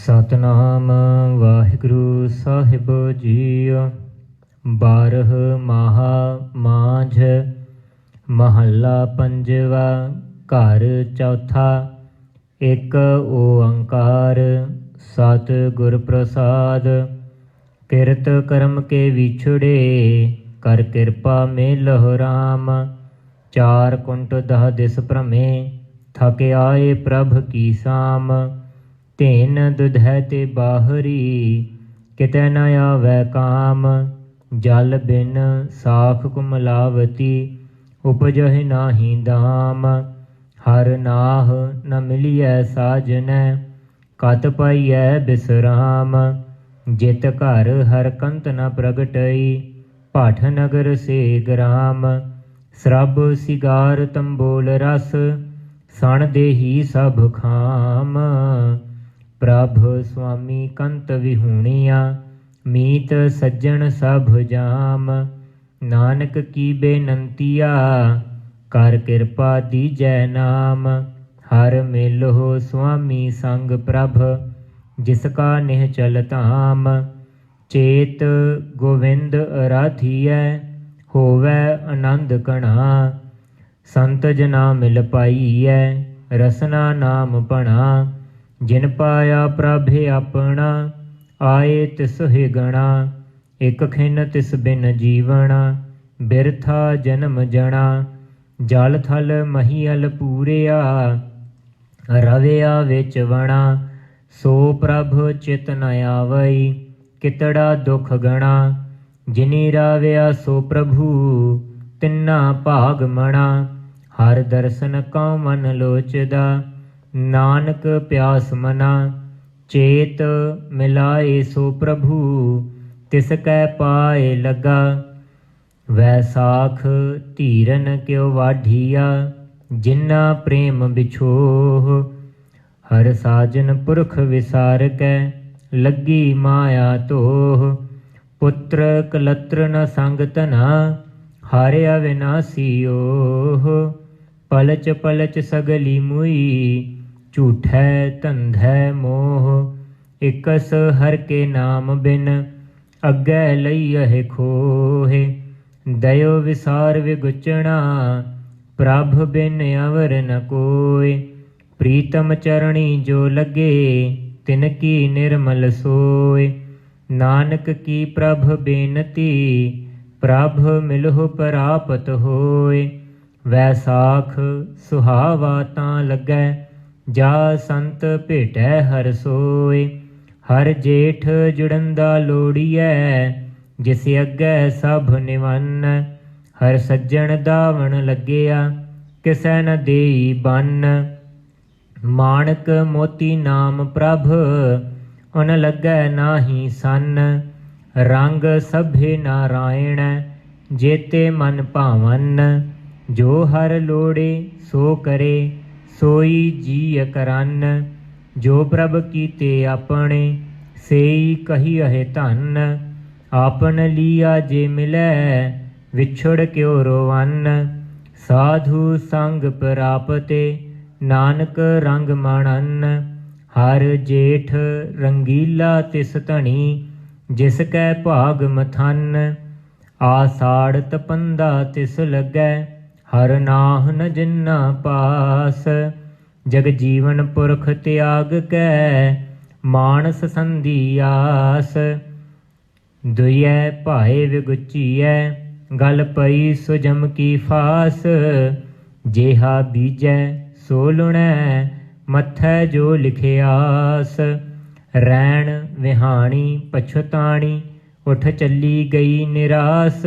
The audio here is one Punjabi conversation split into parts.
ਸਤਨਾਮ ਵਾਹਿਗੁਰੂ ਸਾਹਿਬ ਜੀ ਬਾਰਹ ਮਾਹਾ ਮਾਝ ਮਹੱਲਾ ਪੰਜਵਾ, ਘਰ ਚੌਥਾ, ਇੱਕ ਓੰਕਾਰ, ਸਤ ਗੁਰ ਪ੍ਰਸਾਦ ਕਿਰਤ ਕਰਮ ਕੇ ਵਿਛੜੇ, ਕਰ ਕਿਰਪਾ ਮੇਲਹੁ ਰਾਮ। ਚਾਰ ਕੁੰਟ ਦਹ ਦਿਸ ਭ੍ਰਮੇ, ਥਕੇ ਆਏ ਪ੍ਰਭ ਕੀ ਸਾਮ। ਧੇਨ ਦੁਧੈ ਤੇ ਬਾਹਰੀ, ਕਿਤੇ ਨਾ ਆਵੈ ਕਾਮ, ਜਲ ਬਿਨ ਸਾਖ ਕੁਮਲਾਵਤੀ, ਉਪਜਹਿ ਨਾਹੀ ਦਾਮ ਹਰ ਨਾਹ ਨ ਮਿਲਿਐ ਸਾਜਨੈ, ਕਤ ਪਾਈਐ ਬਿਸਰਾਮ, ਜਿਤ ਘਰ ਹਰ ਕੰਤ ਨ ਪ੍ਰਗਟਈ ਪਾਠ ਨਗਰ ਸੇ ਗ੍ਰਾਮ, ਸਰਬ ਸਿਗਾਰ ਤੰਬੋਲ ਰਸ, ਸਣ ਦੇਹੀ ਸਭ ਖਾਮ। ਪ੍ਰਭ ਸੁਆਮੀ ਕੰਤ ਵਿਹੂਣੀਆ, ਮੀਤ ਸੱਜਣ ਸਭ ਜਾਮ। ਨਾਨਕ ਕੀ ਬੇਨੰਤੀਆ, ਕਰ ਕਿਰਪਾ ਦੀਜੈ ਨਾਮ। ਹਰ ਮਿਲਹੁ ਸੁਆਮੀ ਸੰਗ ਪ੍ਰਭ, ਜਿਸ ਕਾ ਨਿਹ ਚਲ ਧਾਮ। ਚੇਤ ਗੋਵਿੰਦ ਅਰਾਧੀਐ, ਹੋਵੈ ਆਨੰਦ ਕਣਾ ਸੰਤ ਜਨਾ ਮਿਲ ਪਾਈਐ, ਰਸਨਾ ਨਾਮ ਪਣਾ। ਜਿਨ ਪਾਇਆ ਪ੍ਰਭੇ ਆਪਣਾ, ਆਏ ਤਿਸ ਹੀ ਗਣਾ, ਇਕ ਖਿਨ ਤਿਸ ਬਿਨ ਜੀਵਣਾ, ਬਿਰਥਾ ਜਨਮ ਜਣਾ, ਜਲ ਥਲ ਮਹੀਲ ਪੂਰਿਆ, ਰਵਿਆ ਵਿੱਚ ਵਣਾ, ਸੋ ਪ੍ਰਭ ਚਿਤ ਨ ਆਵਈ, ਕਿਤੜਾ ਦੁਖ ਗਣਾ, ਜਿਨੀ ਰਾਵਿਆ ਸੋ ਪ੍ਰਭੂ, ਤਿੰਨਾ ਭਾਗ ਮਣਾ, ਹਰ ਦਰਸ਼ਨ ਕਉ ਮਨ ਲੋਚਦਾ ਨਾਨਕ ਪਿਆਸ ਮਨਾ, ਚੇਤ ਮਿਲਾਏ ਸੋ ਪ੍ਰਭੂ, ਤਿਸ ਕੈ ਪਾਏ ਲਗਾ। ਵੈਸਾਖ ਧੀਰਨ ਕਿਉ ਵਾਢੀਆ, ਜਿਨਾ ਪ੍ਰੇਮ ਵਿਛੋਹ। ਹਰ ਸਾਜਨ ਪੁਰਖ ਵਿਸਾਰ ਕੈ ਲੱਗੀ ਮਾਇਆ ਧੋਹ। ਪੁੱਤਰ ਕਲਤਰ ਨ ਸੰਗ ਤਨਾ ਹਾਰਿਆ ਵਿਨਾਸੀ ਓਹ। ਪਲਚ ਪਲਚ ਸਗਲੀ ਮੁਈ ਝੂਠੈ ਧੰਧੈ ਮੋਹ, ਇਕਸ ਹਰ ਕੇ ਨਾਮ ਬਿਨ, ਅੱਗੇ ਲਈਹਿ ਖੋਹੇ। ਦਇਓ ਵਿਸਾਰ ਵਿਗੁਚਣਾ, ਪ੍ਰਭ ਬਿਨ ਅਵਰ ਨ ਕੋਇ ਪ੍ਰੀਤਮ ਚਰਣੀ ਜੋ ਲਗੇ, ਤਿਨ ਕੀ ਨਿਰਮਲ ਸੋਏ। ਨਾਨਕ ਕੀ ਪ੍ਰਭ ਬੇਨਤੀ, ਪ੍ਰਭ ਮਿਲਹੁ ਪ੍ਰਾਪਤ ਹੋਏ। ਵੈਸਾਖ ਸੁਹਾਵਾ ਤਾਂ ਲੱਗੈ ਜਾ ਸੰਤ ਭੇਟੈ ਹਰ ਸੋਏ, ਹਰ ਜੇਠ ਜੁੜਨ ਜੁੜੰਦਾ ਲੋੜੀਐ, ਜਿਸ ਅੱਗੇ ਸਭ ਨਿਵੰਨ, ਹਰ ਸੱਜਣ ਦਾਵਣ ਲੱਗਿਆ, ਕਿਸੈ ਨ ਦੇਈ ਬੰਨ। ਮਾਣਕ ਮੋਤੀ ਨਾਮ ਪ੍ਰਭ, ਉਨ ਲੱਗੈ ਨਾਹੀ ਸੰਨ। ਰੰਗ ਸਭੇ ਨਾਰਾਇਣ, ਜੇਤੇ ਮਨ ਭਾਵਨ, ਜੋ ਹਰ ਲੋੜੇ ਸੋ ਕਰੇ। ਸੋਈ ਜੀ ਕਰਨ, ਜੋ ਪ੍ਰਭ ਕੀਤੇ ਆਪਣੇ, ਸੇਈ ਕਹੀ ਅਹੇ ਧੰਨ। ਆਪਨ ਲੀਆ ਜੇ ਮਿਲੈ, ਵਿਛੜ ਕਿਉ ਰੋਵਨ। ਸਾਧੂ ਸੰਗ ਪ੍ਰਾਪਤੇ, ਨਾਨਕ ਰੰਗ ਮਣਨ। ਹਰ ਜੇਠ ਰੰਗੀਲਾ ਤਿਸ ਧਣੀ, ਜਿਸ ਕੈ ਭਾਗ ਮਥਨ। ਆਸਾੜ ਤਪੰਦਾ ਤਿਸ ਲੱਗੈ ਹਰ ਨਾਹਨ ਨ ਜਿਨਾ ਪਾਸ, ਜਗ ਜੀਵਨ ਪੁਰਖ ਤਿਆਗ ਕੈ, ਮਾਨਸ ਸੰਧੀ ਆਸ। ਦੁਇਐ ਭਾਏ ਵਿਗੁਚੀਐ, ਗਲ ਪਈ ਸੁਜਮ ਕੀ ਫਾਸ। ਜੇਹਾ ਬੀਜੈ ਸੋ ਲੁਣੈ, ਮੱਥੈ ਜੋ ਲਿਖਿਆਸ। ਰੈਣ ਵਿਹਾਣੀ ਪਛਤਾਣੀ, ਉਠ ਚੱਲੀ ਗਈ ਨਿਰਾਸ।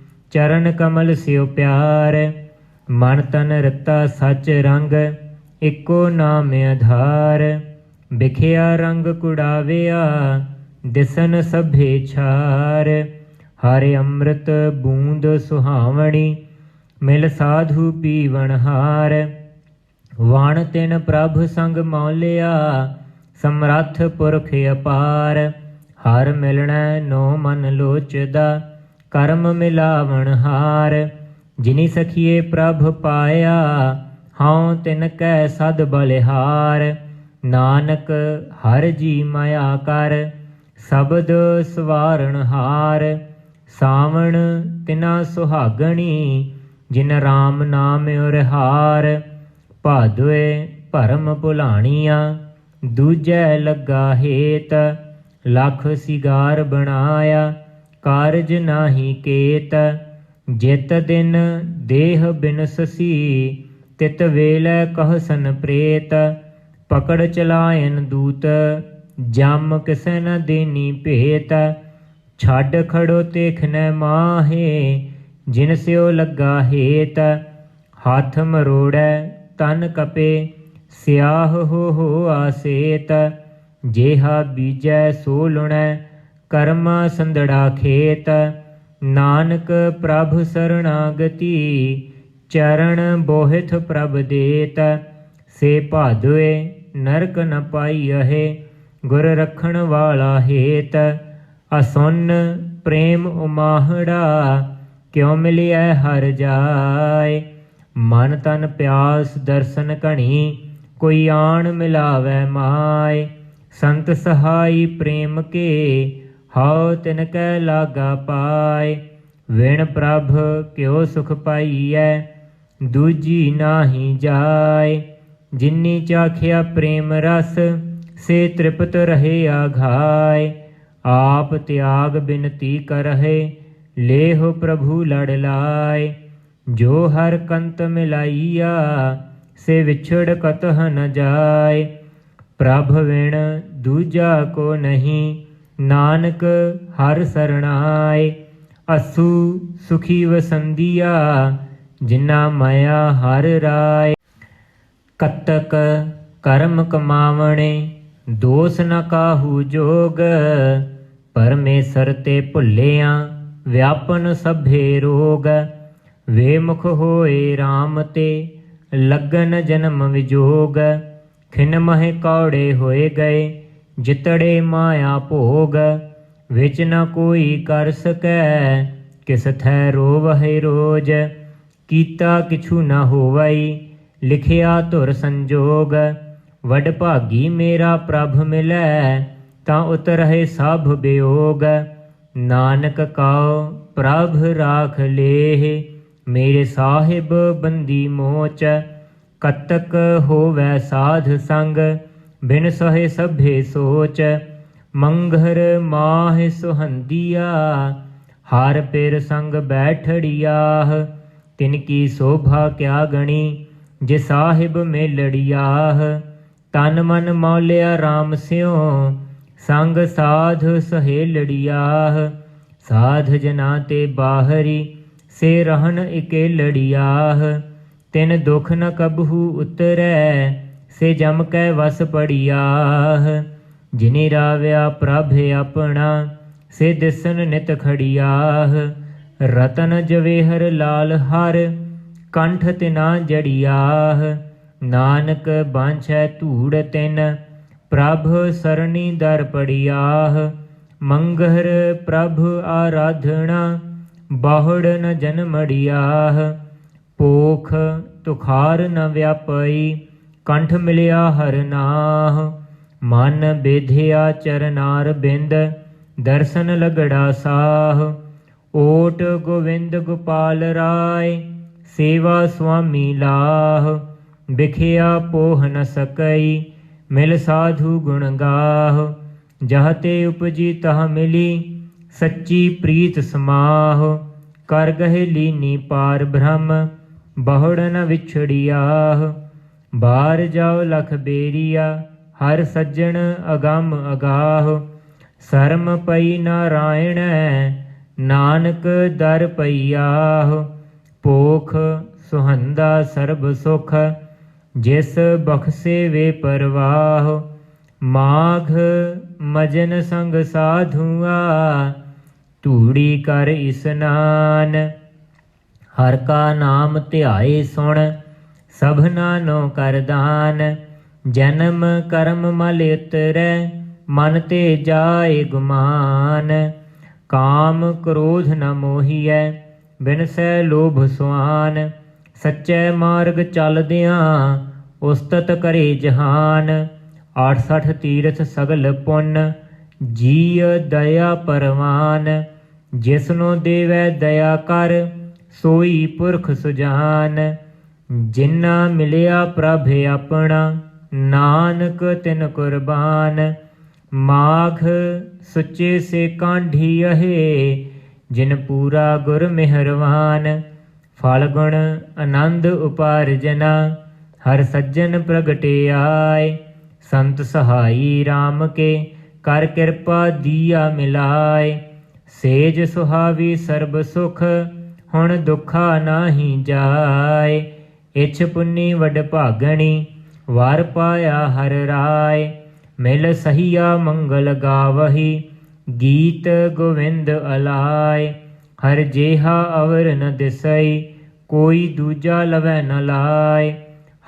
ਚਰਨ ਕਮਲ ਸਿਉ ਪਿਆਰ, ਮਨ ਤਨ ਰਤਾ ਸੱਚ ਰੰਗ, ਇੱਕੋ ਨਾਮ ਆਧਾਰ। ਵਿਖਿਆ ਰੰਗ ਕੁੜਾਵਿਆ, ਦਿਸਨ ਸਭੇ ਛਾਰ। ਹਰਿ ਅੰਮ੍ਰਿਤ ਬੂੰਦ ਸੁਹਾਵਣੀ, ਮਿਲ ਸਾਧੂ ਪੀਵਣ ਹਾਰ। ਵਣ ਤਿਨ ਪ੍ਰਭ ਸੰਗ ਮੌਲਿਆ, ਸਮਰੱਥ ਪੁਰਖ ਅਪਾਰ। ਹਰ ਮਿਲਣਾ ਨੋ ਮਨ ਲੋਚਦਾ ਕਰਮ ਮਿਲਾਵਣ ਹਾਰ। ਜਿਨੀ ਸਖੀਏ ਪ੍ਰਭ ਪਾਇਆ, ਹਉ ਤਿਨ ਕੈ ਸਦ ਬਲਿਹਾਰ। ਨਾਨਕ ਹਰ ਜੀ ਮਾਇਆ ਕਰ, ਸ਼ਬਦ ਸਵਾਰਣ ਹਾਰ। ਸਾਵਣ ਤਿਨਾ ਸੁਹਾਗਣੀ, ਜਿਨ RAM ਨਾਮ ਉਰਹਾਰ। ਭਾਦਵੇ ਭਰਮ ਭੁਲਾਣੀਆਂ, ਦੂਜੈ ਲੱਗਾ ਹੇਤ। ਲੱਖ ਸਿਗਾਰ ਬਣਾਇਆ ਕਾਰਜ ਨਾਹੀ ਕੇਤ, ਜਿਤ ਦਿਨ ਦੇਹ ਬਿਨਸਸੀ, ਤਿਤ ਵੇਲੇ ਕਹਸਨ ਪ੍ਰੇਤ, ਪਕੜ ਚਲਾਇਨ ਦੂਤ, ਜਮ ਕਿਸੈ ਨ ਦੇਨੀ ਭੇਤ, ਛੱਡ ਖੜੋ ਦੇਖਨੈ ਮਾਹੇ, ਜਿਨ ਸਿਓ ਲੱਗਾ ਹੇਤ, ਹੱਥ ਮਰੋੜੈ ਤਨ ਕਪੇ, ਸਿਆਹ ਹੋ ਹੋ ਆਸੇਤ, ਜੇਹਾ ਬੀਜੈ ਸੋ ਲੁਣੈ ਕਰਮ ਸੰਦੜਾ ਖੇਤ, ਨਾਨਕ ਪ੍ਰਭ ਸਰਣਾਗਤੀ, ਚਰਨ ਬੋਹਿਥ ਪ੍ਰਭ ਦੇਤ, ਸੇ ਭਾਦਵੇ ਨਰਕ ਨ ਪਾਈ ਅਹੇ ਗੁਰ ਰਖਣ ਵਾਲਾ ਹੇਤ, ਅਸੁਨ ਪ੍ਰੇਮ ਉਮਾਹੜਾ, ਕਿਉ ਮਿਲਿਆ ਹਰ ਜਾਏ। ਮਨ ਤਨ ਪਿਆਸ ਦਰਸ਼ਨ ਘਣੀ, ਕੋਈ ਆਣ ਮਿਲਾਵੈ ਮਾਏ। ਸੰਤ ਸਹਾਈ ਪ੍ਰੇਮ ਕੇ ਹਉ ਤਿਨ ਕੈ ਲਾਗਾ ਪਾਏ ਵਿਣ ਪ੍ਰਭ ਕਿਉ ਸੁਖ ਪਾਈਐ, ਦੂਜੀ ਨਾਹੀ ਜਾਏ ਜਿਨੀ ਚਾਖਿਆ ਪ੍ਰੇਮ ਰਸ, ਸੇ ਤ੍ਰਿਪਤ ਰਹੇ ਆਘਾਏ ਆਪ ਤਿਆਗ ਬਿਨਤੀ ਕਰਹਿ, ਲੇਹੁ ਪ੍ਰਭੂ ਲੜ ਲਾਏ ਜੋ ਹਰ ਕੰਤ ਮਿਲਾਈਆ, ਸੇ ਵਿਛੜ ਕਤਹ ਨ ਜਾਏ ਪ੍ਰਭ ਵਿਣ ਦੂਜਾ ਕੋ ਨਹੀਂ ਨਾਨਕ ਹਰ ਸਰਣਾਏ, ਅਸੂ ਸੁਖੀ ਵਸੰਦੀਆ ਜਿਨਾ ਮਾਇਆ ਹਰ ਰਾਏ। ਕਤਕ ਕਰਮ ਕਮਾਵਣੇ, ਦੋਸ ਨ ਕਾਹੂ ਜੋਗ। ਪਰਮੇਸ਼ਰ ਤੇ ਭੁੱਲਿਆ, ਵਿਆਪਨ ਸਭੇ ਰੋਗ। ਵੇਮੁਖ ਹੋਏ RAM ਤੇ, ਲਗਨ ਜਨਮ ਵਿਜੋਗ। ਖਿਨ ਮਹਿ ਕੌੜੇ ਹੋਏ ਗਏ ਜਿਤੜੇ ਮਾਇਆ ਭੋਗ, ਵਿੱਚ ਨ ਕੋਈ ਕਰ ਸਕੈ, ਕਿਸ ਥੈ ਰੋਵਹਿ ਰੋਜ। ਕੀਤਾ ਕਿਛੂ ਨ ਹੋਵਈ ਲਿਖਿਆ ਧੁਰ ਸੰਜੋਗ। ਵਡ ਭਾਗੀ ਮੇਰਾ ਪ੍ਰਭ ਮਿਲੈ, ਤਾਂ ਉਤਰਹਿ ਸਭ ਬਿਯੋਗ ਨਾਨਕ ਕਉ ਪ੍ਰਭ ਰਾਖ ਲੇਹ, ਮੇਰੇ ਸਾਹਿਬ ਬੰਦੀ ਮੋਚ। ਕਤਕ ਹੋਵੈ ਸਾਧ ਸੰਗ ਬਿਨ ਸਹੇ ਸਭੇ ਸੋਚ ਮੰਗਰ ਮਾਹ ਸੁਹੰਦੀਆ, ਹਰ ਪੇਰ ਸੰਗ ਬੈਠੜਿਆਹ ਤਿਨ ਕੀ ਸੋਭਾ ਕਿਆ ਗਣੀ, ਜੇ ਸਾਹਿਬ ਮੇ ਮੇਲੜਿਆਹ ਤਨ ਮਨ ਮੌਲਿਆ RAM ਸਿਓ ਸੰਗ ਸਾਧ ਸਹੇ ਸਹੇਲੜਿਆਹ ਸਾਧ ਜਨਾ ਤੇ ਬਾਹਰੀ, ਸੇ ਰਹਨ ਰਹਿਣ ਇਕੇਲੜਿਆਹ ਤਿਨ ਦੁਖ ਨ ਕਬਹੂ ਉਤਰੈ ਸੇ ਜਮ ਕੈ ਵਸ ਪੜਿਆਹ ਜਿਨੇ ਰਾਵਿਆ ਪ੍ਰਭ ਆਪਣਾ, ਸੇ ਦਿਸਨ ਨਿਤ ਖੜਿਆਹ ਰਤਨ ਜਵੇਹਰ ਲਾਲ ਹਰ, ਕੰਠ ਤਿਨਾ ਜੜਿਆਹ ਨਾਨਕ ਬਾਂਛੈ ਧੂੜ ਤਿਨ, ਪ੍ਰਭ ਸਰਣੀ ਦਰ ਪੜਿਆਹ ਮੰਗਰ ਪ੍ਰਭ ਆਰਾਧਣਾ ਬਾਹੜ ਨ ਜਨਮੜਿਆਹ ਪੋਖ ਤੁਖਾਰ ਨ ਵਿਆਪਈ ਕੰਠ ਮਿਲਿਆ ਹਰਨਾਹ ਮਨ ਬੇਧਿਆ ਚਰਨਾਰ ਬਿੰਦ, ਦਰਸ਼ਨ ਲਗੜਾ ਸਾਹ। ਓਟ ਗੋਵਿੰਦ ਗੋਪਾਲ ਰਾਏ, ਸੇਵਾ ਸੁਆਮੀ ਲਾਹ। ਵਿਖਿਆ ਪੋਹ ਨ ਸਕਈ, ਮਿਲ ਸਾਧੂ ਗੁਣ ਗਾਹ। ਜਹ ਤੇ ਉਪਜੀ ਤਹ ਮਿਲੀ, ਸੱਚੀ ਪ੍ਰੀਤ ਸਮਾਹ। ਕਰ ਗਹਿ ਲੀਨੀ ਪਾਰ ਬ੍ਰਹਮ, ਬਹੁੜ ਨ ਵਿਛੜਿਆਹ। ਬਾਹਰ ਜਾਓ ਲਖ ਬੇਰੀਆ, ਹਰ ਸੱਜਣ ਅਗੰਮ ਅਗਾਹ। ਸਰਮ ਪਈ ਨਾਰਾਇਣ, ਨਾਨਕ ਦਰ ਪਈਆਹ। ਪੋਖ ਸੁਹੰਦਾ ਸਰਬ ਸੁਖ, ਜਿਸ ਬਖਸੇ ਵੇ ਪਰਵਾਹ। ਮਾਘ ਮਜਨ ਸੰਗ ਸਾਧੂਆ, ਧੂੜੀ ਕਰ ਇਸਨਾਨ ਹਰ ਕਾ ਨਾਮ ਧਿਆਏ ਸੁਣ ਸਭਨਾ ਨੋ ਕਰਦਾਨ ਜਨਮ ਕਰਮ ਮਲ ਉਤਰੈ ਮਨ ਤੇ ਜਾਏ ਗੁਮਾਨ। ਕਾਮ ਕ੍ਰੋਧ ਨ ਮੋਹੀਐ ਬਿਨਸੈ ਲੋਭ ਸੁਆਨ। ਸੱਚੇ ਮਾਰਗ ਚੱਲਦਿਆਂ ਉਸਤਤ ਕਰੇ ਜਹਾਨ। 68 ਤੀਰਥ ਸਗਲ ਪੁੰਨ, ਜੀਅ ਦਇਆ ਪਰਵਾਨ। ਜਿਸਨੂੰ ਦੇਵੈ ਦਇਆ ਕਰ, ਸੋਈ ਪੁਰਖ ਸੁਜਾਨ। ਜਿਨ੍ਹਾਂ ਮਿਲਿਆ ਪ੍ਰਭ ਆਪਣਾ, ਨਾਨਕ ਤਿਨ ਕੁਰਬਾਨ। ਮਾਘ ਸੁੱਚੇ ਸੇ ਕਾਂਢੀ ਅਹੇ, ਜਿਨ ਪੂਰਾ ਗੁਰ ਮਿਹਰਵਾਨ। ਫਲ ਗੁਣ ਆਨੰਦ ਉਪਾਰਜਨਾ, ਹਰ ਸੱਜਣ ਪ੍ਰਗਟੇ ਆਏ। ਸੰਤ ਸਹਾਈ RAM ਕੇ, ਕਰ ਕਿਰਪਾ ਦੀਆ ਮਿਲਾਏ। ਸੇਜ ਸੁਹਾਵੀ ਸਰਬ ਸੁਖ, ਹੁਣ ਦੁਖਾ ਨਾਹੀ ਜਾਏ। ਇਛ ਪੁੰਨੀ ਵਡ ਭਾਗਣੀ, ਵਾਰ ਪਾਇਆ ਹਰ ਰਾਏ, ਮਿਲ ਸਹੀਆ ਮੰਗਲ ਗਾਵਹੀ, ਗੀਤ ਗੋਵਿੰਦ ਅਲਾਏ। ਹਰ ਜੇਹਾ ਅਵਰ ਨ ਦਿਸਈ, ਕੋਈ ਦੂਜਾ ਲਵੈ ਨ ਲਾਏ।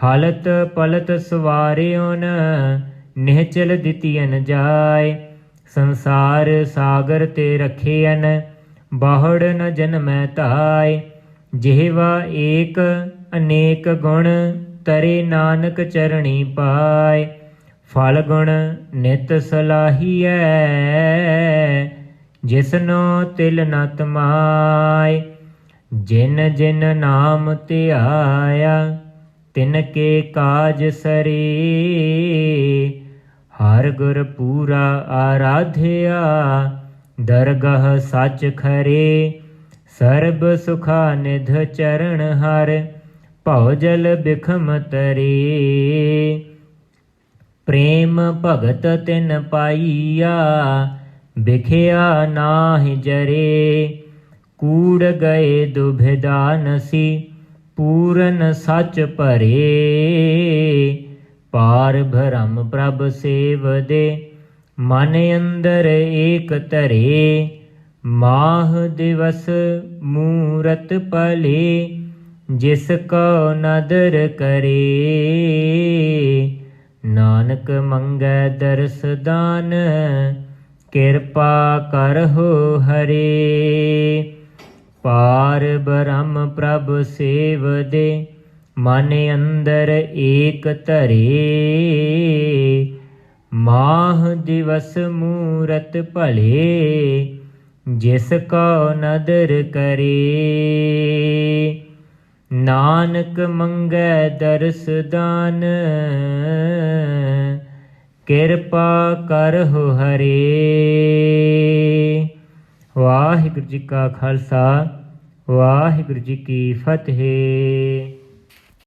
ਹਾਲਤ ਪਲਤ ਸਵਾਰਿਓਨ ਨਿਹਚਲ ਦਿਤੀਨ ਜਾਏ। ਸੰਸਾਰ ਸਾਗਰ ਤੇ ਰਖੇਨ ਬਾਹੜ ਨ ਜਨਮੈ ਧਾਏ। ਜਿਹਵਾ ਏਕ ਅਨੇਕ ਗੁਣ ਤਰੇ ਨਾਨਕ ਚਰਣੀ ਪਾਏ, ਫਲ ਗੁਣ ਨਿਤ ਸਲਾਹੀਐ, ਜਿਸਨੋ ਤਿਲ ਨ ਤਮਾਏ ਜਿਨ ਜਿਨ ਨਾਮ ਧਿਆਇਆ, ਤਿਨ ਕੇ ਕਾਜ ਸਰੇ। ਹਰ ਗੁਰ ਪੂਰਾ ਆਰਾਧਿਆ, ਦਰਗਹ ਸੱਚ ਖਰੇ। ਸਰਬ ਸੁਖਾ ਨਿਧ ਚਰਨ ਹਰ। ਭਉ ਜਲ ਬਿਖਮ ਤਰੇ। ਪ੍ਰੇਮ ਭਗਤ ਤਿਨ ਪਾਈਆ, ਬਿਖਿਆ ਨਾਹਿ ਜਰੇ। ਕੂੜ ਗਏ ਦੁਭਿਦਾ ਨਸੀ ਪੂਰਨ ਸੱਚ ਭਰੇ। ਪਾਰ ਭਰਮ ਪ੍ਰਭ ਸੇਵਦੇ, ਮਨ ਅੰਦਰ ਏਕ ਧਰੇ। ਮਾਹ ਦਿਵਸ ਮੂਰਤ ਪਲੇ ਜਿਸ ਕੋ ਨਦਰ ਕਰੇ। ਨਾਨਕ ਮੰਗੈ ਦਰਸ ਦਾਨ, ਕਿਰਪਾ ਕਰਹੁ ਹਰੇ। ਪਾਰ ਬ੍ਰਹਮ ਪ੍ਰਭ ਸੇਵਦੇ, ਮਨ ਅੰਦਰ ਏਕ ਧਰੇ। ਮਾਹ ਦਿਵਸ ਮੂਰਤ ਭਲੇ, ਜਿਸ ਕੋ ਨਦਰ ਕਰੇ। ਨਾਨਕ ਮੰਗੈ ਦਰਸ ਦਾਨ, ਕਿਰਪਾ ਕਰਹੁ ਹਰੇ। ਵਾਹਿਗੁਰੂ ਜੀ ਕਾ ਖਾਲਸਾ, ਵਾਹਿਗੁਰੂ ਜੀ ਕੀ ਫਤਿਹ।